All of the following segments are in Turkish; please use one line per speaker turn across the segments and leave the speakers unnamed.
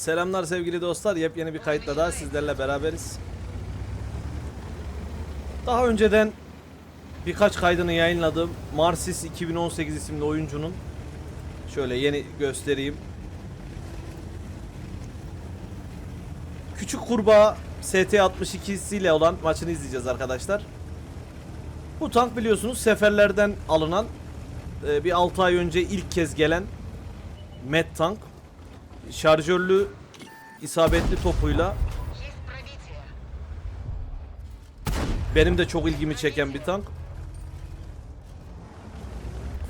Selamlar sevgili dostlar. Yepyeni bir kayıtla daha sizlerle beraberiz. Daha önceden birkaç kaydını yayınladım. Marsis 2018 isimli oyuncunun şöyle yeni göstereyim. Küçük Kurbağa ST62 ile olan maçını izleyeceğiz arkadaşlar. Bu tank biliyorsunuz seferlerden alınan e, bir 6 ay önce ilk kez gelen Met tank şarjörlü isabetli topuyla benim de çok ilgimi çeken bir tank.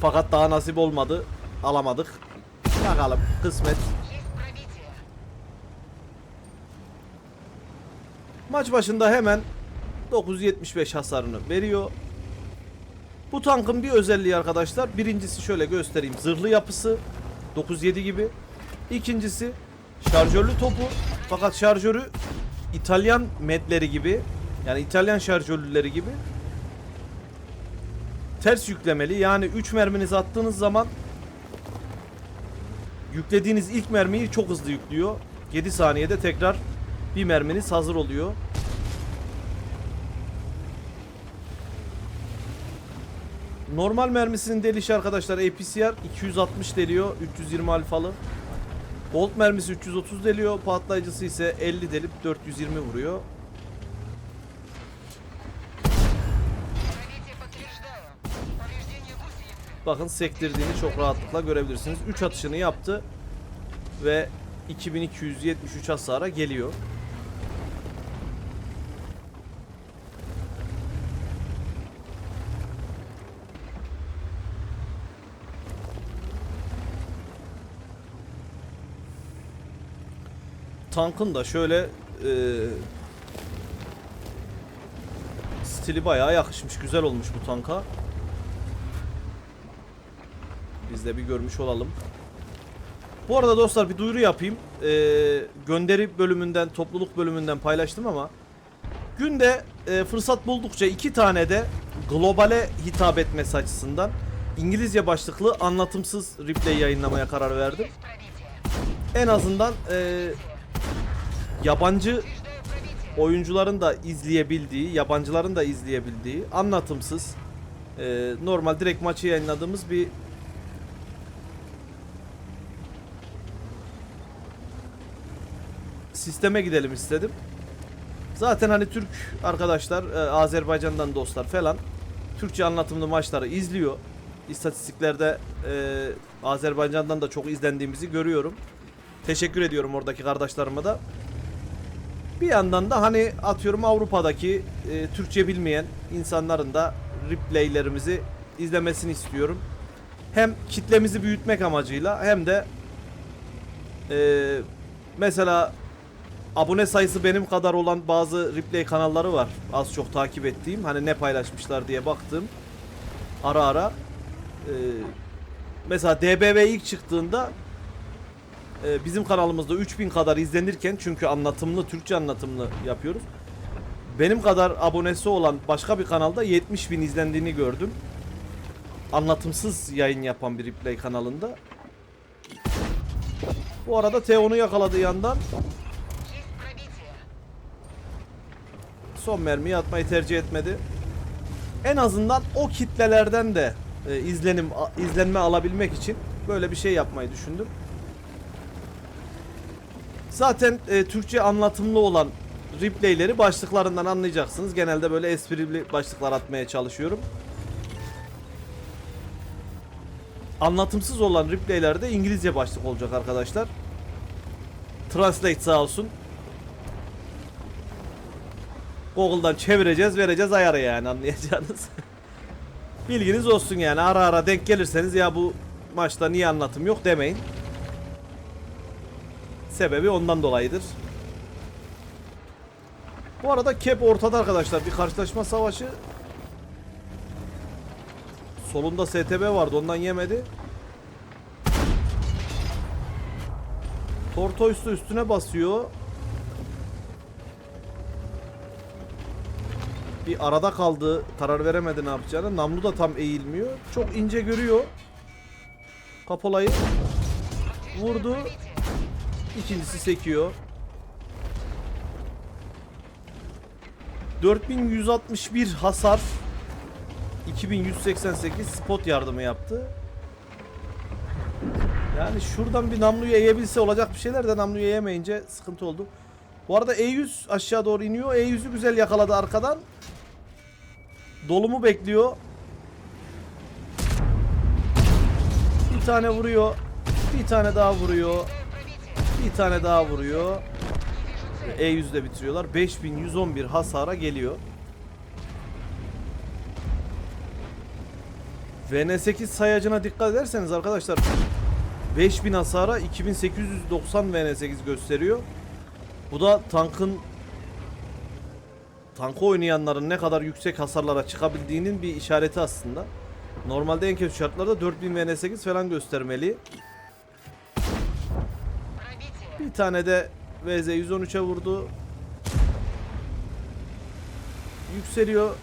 Fakat daha nasip olmadı. Alamadık. Bakalım kısmet. Maç başında hemen 975 hasarını veriyor. Bu tankın bir özelliği arkadaşlar. Birincisi şöyle göstereyim. Zırhlı yapısı. 97 gibi. İkincisi şarjörlü topu. Fakat şarjörü İtalyan medleri gibi yani İtalyan şarjörlüleri gibi ters yüklemeli. Yani 3 merminizi attığınız zaman yüklediğiniz ilk mermiyi çok hızlı yüklüyor. 7 saniyede tekrar bir merminiz hazır oluyor. Normal mermisinin delişi arkadaşlar APCR 260 deliyor 320 alfalı. Bolt mermisi 330 deliyor. Patlayıcısı ise 50 delip 420 vuruyor. Bakın sektirdiğini çok rahatlıkla görebilirsiniz. 3 atışını yaptı ve 2273 hasara geliyor. tankın da şöyle e, stili bayağı yakışmış. Güzel olmuş bu tanka. Biz de bir görmüş olalım. Bu arada dostlar bir duyuru yapayım. E, gönderi bölümünden, topluluk bölümünden paylaştım ama günde e, fırsat buldukça iki tane de globale hitap etmesi açısından İngilizce başlıklı anlatımsız replay yayınlamaya karar verdim. En azından e, yabancı oyuncuların da izleyebildiği, yabancıların da izleyebildiği anlatımsız e, normal direkt maçı yayınladığımız bir sisteme gidelim istedim. Zaten hani Türk arkadaşlar, e, Azerbaycan'dan dostlar falan Türkçe anlatımlı maçları izliyor. İstatistiklerde e, Azerbaycan'dan da çok izlendiğimizi görüyorum. Teşekkür ediyorum oradaki kardeşlerime de. Bir yandan da hani atıyorum Avrupa'daki e, Türkçe bilmeyen insanların da replaylerimizi izlemesini istiyorum. Hem kitlemizi büyütmek amacıyla hem de e, mesela abone sayısı benim kadar olan bazı replay kanalları var. Az çok takip ettiğim. Hani ne paylaşmışlar diye baktığım. Ara ara. E, mesela DBV ilk çıktığında ee, bizim kanalımızda 3000 kadar izlenirken çünkü anlatımlı Türkçe anlatımlı yapıyoruz. Benim kadar abonesi olan başka bir kanalda 70 bin izlendiğini gördüm. Anlatımsız yayın yapan bir replay kanalında. Bu arada Teon'u yakaladığı yandan son mermiyi atmayı tercih etmedi. En azından o kitlelerden de e, izlenim izlenme alabilmek için böyle bir şey yapmayı düşündüm. Zaten e, Türkçe anlatımlı olan replayleri başlıklarından anlayacaksınız. Genelde böyle esprili başlıklar atmaya çalışıyorum. Anlatımsız olan replaylerde İngilizce başlık olacak arkadaşlar. Translate sağ olsun. Google'dan çevireceğiz, vereceğiz ayarı yani anlayacağınız. Bilginiz olsun yani ara ara denk gelirseniz ya bu maçta niye anlatım yok demeyin. Sebebi ondan dolayıdır. Bu arada Kep ortada arkadaşlar. Bir karşılaşma savaşı. Solunda STB vardı ondan yemedi. Tortoise da üstüne basıyor. Bir arada kaldı. Karar veremedi ne yapacağını. Namlu da tam eğilmiyor. Çok ince görüyor. Kapolayı vurdu. İkincisi sekiyor. 4161 hasar 2188 spot yardımı yaptı. Yani şuradan bir namluyu eğebilse olacak bir şeyler de namluyu eğemeyince sıkıntı oldu. Bu arada E100 aşağı doğru iniyor. E100'ü güzel yakaladı arkadan. Dolumu bekliyor. Bir tane vuruyor. Bir tane daha vuruyor. Bir tane daha vuruyor. E100'de bitiriyorlar. 5111 hasara geliyor. VN8 sayacına dikkat ederseniz arkadaşlar 5000 hasara 2890 VN8 gösteriyor. Bu da tankın tankı oynayanların ne kadar yüksek hasarlara çıkabildiğinin bir işareti aslında. Normalde en kötü şartlarda 4000 VN8 falan göstermeli. Bir tane de VZ 113'e vurdu. Yükseliyor.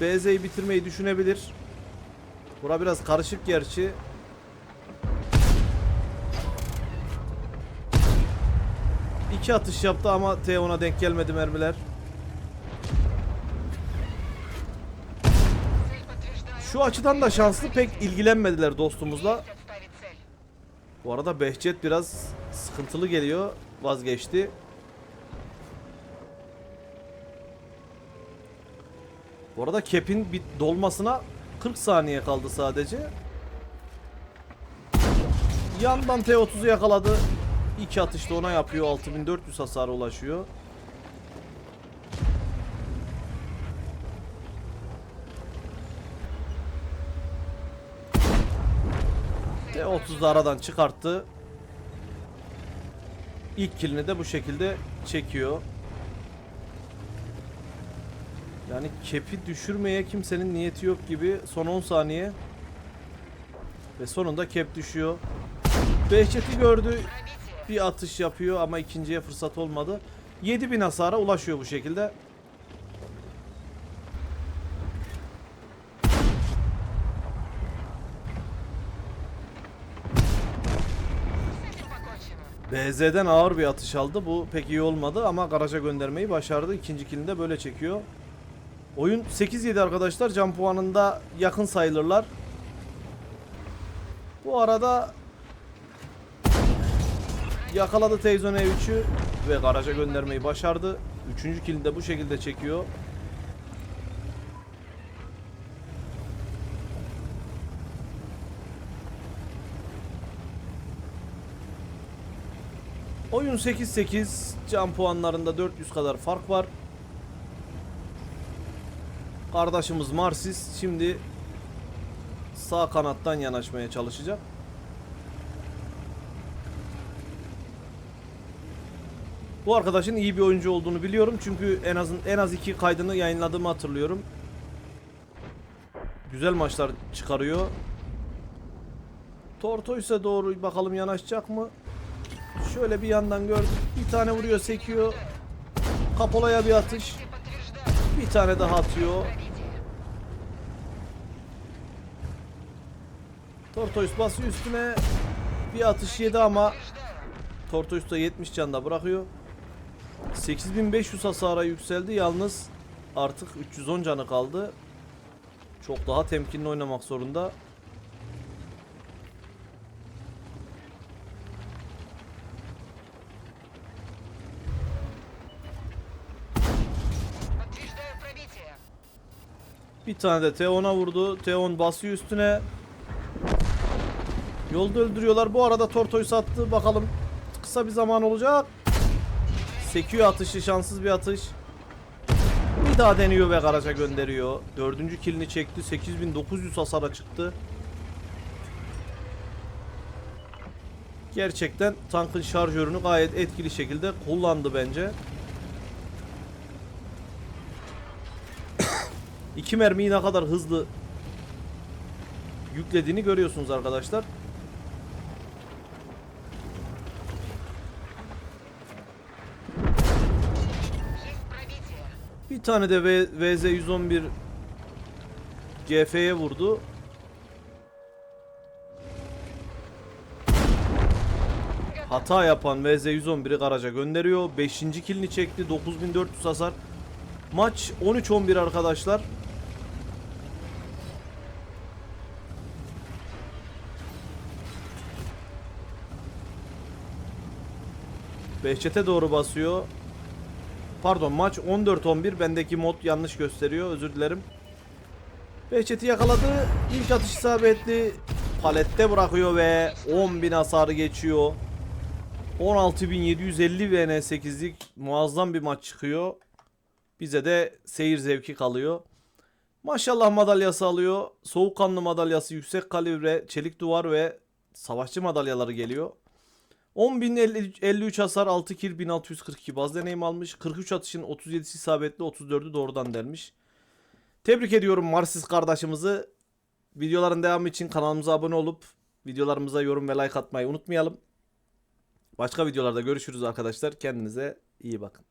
BZ'yi bitirmeyi düşünebilir. Bura biraz karışık gerçi. İki atış yaptı ama T10'a denk gelmedi mermiler. Şu açıdan da şanslı pek ilgilenmediler dostumuzla. Bu arada Behçet biraz sıkıntılı geliyor. Vazgeçti. Bu arada Kep'in bir dolmasına 40 saniye kaldı sadece. Yandan T30'u yakaladı. İki atışta ona yapıyor. 6400 hasara ulaşıyor. T30'da aradan çıkarttı. İlk kilini de bu şekilde çekiyor. Yani kepi düşürmeye kimsenin niyeti yok gibi. Son 10 saniye. Ve sonunda kep düşüyor. Behçet'i gördü. Bir atış yapıyor ama ikinciye fırsat olmadı. 7000 hasara ulaşıyor bu şekilde. BZ'den ağır bir atış aldı. Bu pek iyi olmadı ama garaja göndermeyi başardı. İkinci killini de böyle çekiyor. Oyun 8-7 arkadaşlar. Can puanında yakın sayılırlar. Bu arada yakaladı Teyzon E3'ü ve garaja göndermeyi başardı. Üçüncü killini de bu şekilde çekiyor. Oyun 8-8. Can puanlarında 400 kadar fark var. Kardeşimiz Marsis şimdi sağ kanattan yanaşmaya çalışacak. Bu arkadaşın iyi bir oyuncu olduğunu biliyorum çünkü en azın en az iki kaydını yayınladığımı hatırlıyorum. Güzel maçlar çıkarıyor. Tortoise doğru bakalım yanaşacak mı? Şöyle bir yandan gördüm. Bir tane vuruyor sekiyor. Kapolaya bir atış. Bir tane daha atıyor. Tortoise bası üstüne bir atış yedi ama Tortoise da 70 canda bırakıyor. 8500 hasara yükseldi yalnız artık 310 canı kaldı. Çok daha temkinli oynamak zorunda. Bir tane de T10'a vurdu. T10 basıyor üstüne. Yolda öldürüyorlar. Bu arada Tortoise attı. Bakalım kısa bir zaman olacak. Sekiyor atışı. Şanssız bir atış. Bir daha deniyor ve garaja gönderiyor. Dördüncü kilini çekti. 8900 hasara çıktı. Gerçekten tankın şarjörünü gayet etkili şekilde kullandı bence. İki mermiyi ne kadar hızlı yüklediğini görüyorsunuz arkadaşlar. Bir tane de VZ-111 GF'ye vurdu. Hata yapan VZ-111'i garaja gönderiyor. 5. kilini çekti. 9400 hasar. Maç 13-11 arkadaşlar. Behçet'e doğru basıyor. Pardon maç 14-11 bendeki mod yanlış gösteriyor özür dilerim. Behçet'i yakaladı. İlk atış isabetli. Palette bırakıyor ve 10.000 hasarı geçiyor. 16.750 VN8'lik muazzam bir maç çıkıyor. Bize de seyir zevki kalıyor. Maşallah madalyası alıyor. Soğukkanlı madalyası, yüksek kalibre, çelik duvar ve savaşçı madalyaları geliyor. 10.053 hasar, 6 kill, 1642 baz deneyim almış. 43 atışın 37'si isabetli, 34'ü doğrudan delmiş. Tebrik ediyorum Marsis kardeşimizi. Videoların devamı için kanalımıza abone olup videolarımıza yorum ve like atmayı unutmayalım. Başka videolarda görüşürüz arkadaşlar. Kendinize iyi bakın.